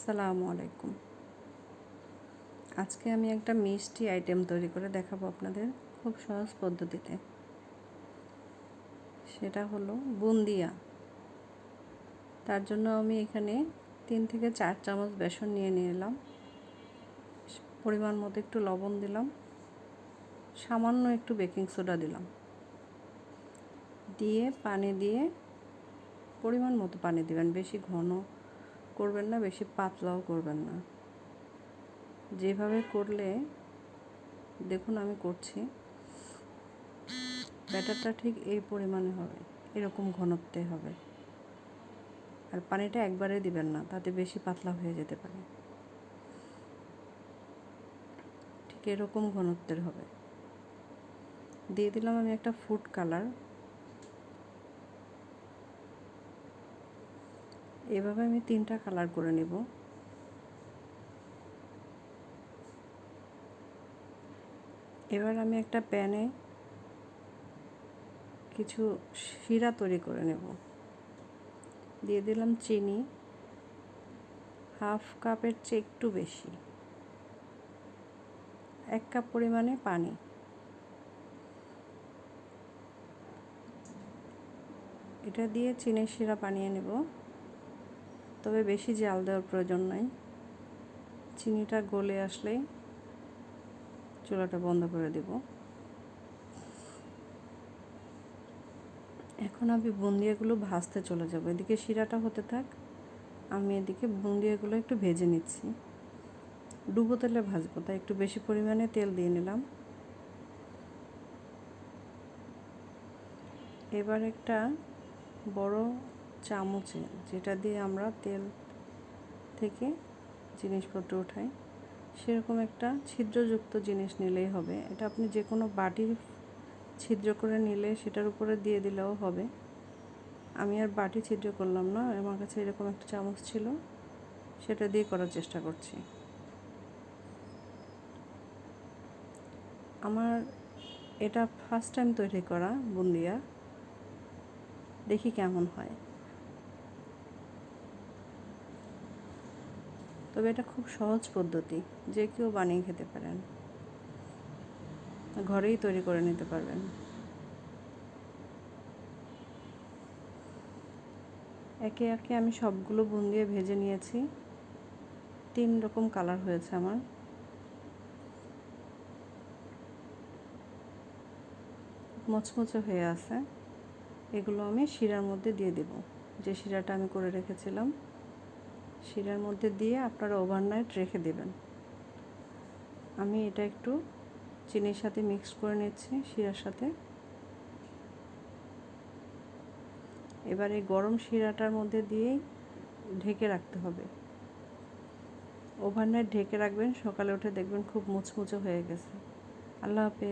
আসসালামু আলাইকুম। আজকে আমি একটা মিষ্টি আইটেম তৈরি করে দেখাবো আপনাদের খুব সহজ পদ্ধতিতে। সেটা হলো বুন্দিয়া। তার জন্য আমি এখানে তিন থেকে চার চামচ বেসন নিয়ে নিলাম। পরিমাণ মতো একটু লবণ দিলাম। সামান্য একটু বেকিং সোডা দিলাম। দিয়ে পানি দিয়ে পরিমাণ মতো পানি দিবেন, বেশি ঘন করবেন না, বেশি পাতলাও করবেন না। যেভাবে করলে, দেখুন আমি করছি। ব্যাটারটা ঠিক এই পরিমাণে হবে, এরকম ঘনত্বে হবে। আর পানিটা একবারে দিবেন না, তাতে বেশি পাতলা হয়ে যেতে পারে। ঠিক এরকম ঘনত্বের হবে। দিয়ে দিলাম আমি একটা ফুড কালার এভাবে আমি তিনটা কালার করে নেব। এবার আমি একটা প্যানে কিছু শিরা তৈরি করে নেব। দিয়ে দিলাম চিনি, হাফ কাপের চেয়ে একটু বেশি। এক কাপ পরিমাণে পানি। এটা দিয়ে চিনির শিরা বানিয়ে নেব। তবে বেশি জাল দেওয়ার প্রয়োজন নাই। চিনিটা গলে আসলেই চুলাটা বন্ধ করে দেব। এখন আমি বুন্দিয়াগুলো ভাজতে চলে যাব। এদিকে শিরাটা হতে থাক, আমি এদিকে বুন্দিয়াগুলো একটু ভেজে নিচ্ছি। ডুবো তেলে ভাজবো, তাই একটু বেশি পরিমাণে তেল দিয়ে নিলাম। এবার একটা বড় চামচে যেটা দিয়ে আমরা তেল থেকে জিনিসপত্র উঠাই, সেরকম একটা ছিদ্রযুক্ত জিনিস নিলেই হবে। এটা আপনি যে কোনো বাটির ছিদ্র করে নিলে সেটার উপরে দিয়ে দিলেও হবে। আমি আর বাটি ছিদ্র করলাম না আমার কাছে এরকম একটা চামচ ছিল, সেটা দিয়ে করার চেষ্টা করছি। আমার এটা ফার্স্ট টাইম তৈরি করা বুন্দিয়া। দেখি কেমন হয়। তবে এটা খুব সহজ পদ্ধতি, যে কেউ বানিয়ে খেতে পারেন। ঘরেই তৈরি করে নিতে পারবেন। একে একে আমি সবগুলো বুন দিয়ে ভেজে নিয়েছি। তিন রকম কালার হয়েছে আমার। মচমচে হয়ে আছে। এগুলো আমি শিরার মধ্যে দিয়ে দেব। যে শিরাটা আমি করে রেখেছিলাম শিরার মধ্যে দিয়ে আপনারা ওভারনাইট রেখে দেবেন। আমি এটা একটু চিনির সাথে মিক্স করে নিচ্ছি, শিরার সাথে। এবার এই গরম শিরাটার মধ্যে দিয়েই ঢেকে রাখতে হবে। ওভারনাইট ঢেকে রাখবেন, সকালে উঠে দেখবেন খুব মুচমুচে হয়ে গেছে। আল্লাহ হাফেজ।